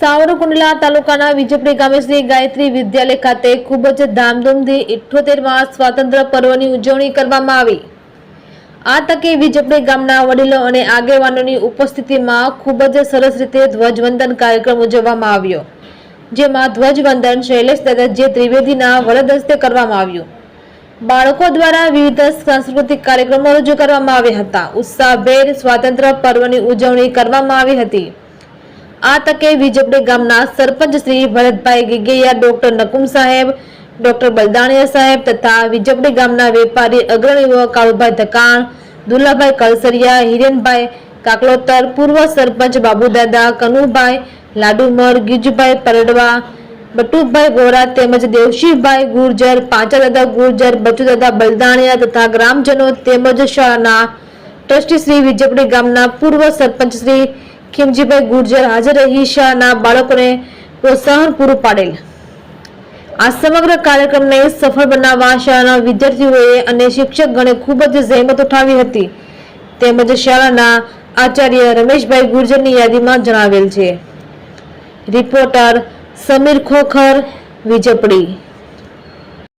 સાવરકુંડલા તાલુકાના વિજયપુરી ગામે શ્રી ગાયત્રી વિદ્યાલય ખાતે ખૂબ જ ધામધૂમથી ઇઠ્ઠોતેરમાં સ્વાતંત્ર્ય પર્વની ઉજવણી કરવામાં આવી. આ તકે વિજયપુરી ગામના વડીલો અને આગેવાનોની ઉપસ્થિતિમાં ખૂબ જ સરસ રીતે ધ્વજવંદન કાર્યક્રમ ઉજવવામાં આવ્યો, જેમાં ધ્વજવંદન શૈલેષ દાદાજી ત્રિવેદીના વરદ હસ્તે કરવામાં આવ્યું. બાળકો દ્વારા વિવિધ સાંસ્કૃતિક કાર્યક્રમો રજૂ કરવામાં આવ્યા હતા. ઉત્સાહભેર સ્વાતંત્ર્ય પર્વની ઉજવણી કરવામાં આવી હતી. આ તકે વિજપડી ગામના સરપંચ શ્રી ભરતભાઈ ગીગૈયા, ડોક્ટર નકુમ સાહેબ, ડોક્ટર બલદાણિયા સાહેબ તથા વિજપડી ગામના વેપારી અગ્રણીઓ કાળુભાઈ ધકાણ, દુલાભાઈ કળસરિયા હિરેનભાઈ કાકલોતર, પૂર્વ સરપંચ બાબુદાદા, કનુભાઈ લાડુમર, ગીજુભાઈ પરડવા બટુભાઈ ગોરા તેમજ દેવશીભાઈ ગુર્જર પાંચાદાદા ગુર્જર, બચુદાદા બલદાણિયા તથા ગ્રામજનો તેમજ શાળાના ટ્રસ્ટી શ્રી વિજયપુરી ગામના પૂર્વ સરપંચ શ્રી ખીમજીભાઈ ગુર્જર હાજર રહી શાળાના બાળકોને પ્રોત્સાહન પૂરું પાડેલ. આ સમગ્ર કાર્યક્રમને સફળ બનાવવા શાળાના વિદ્યાર્થીઓએ અને શિક્ષકગણે ખૂબ જ જહેમત ઉઠાવી હતી. તેમજ શાળાના આચાર્ય રમેશભાઈ ગુર્જરની યાદીમાં જણાવેલ છે. રિપોર્ટર સમીર ખોખર વિજયપુરી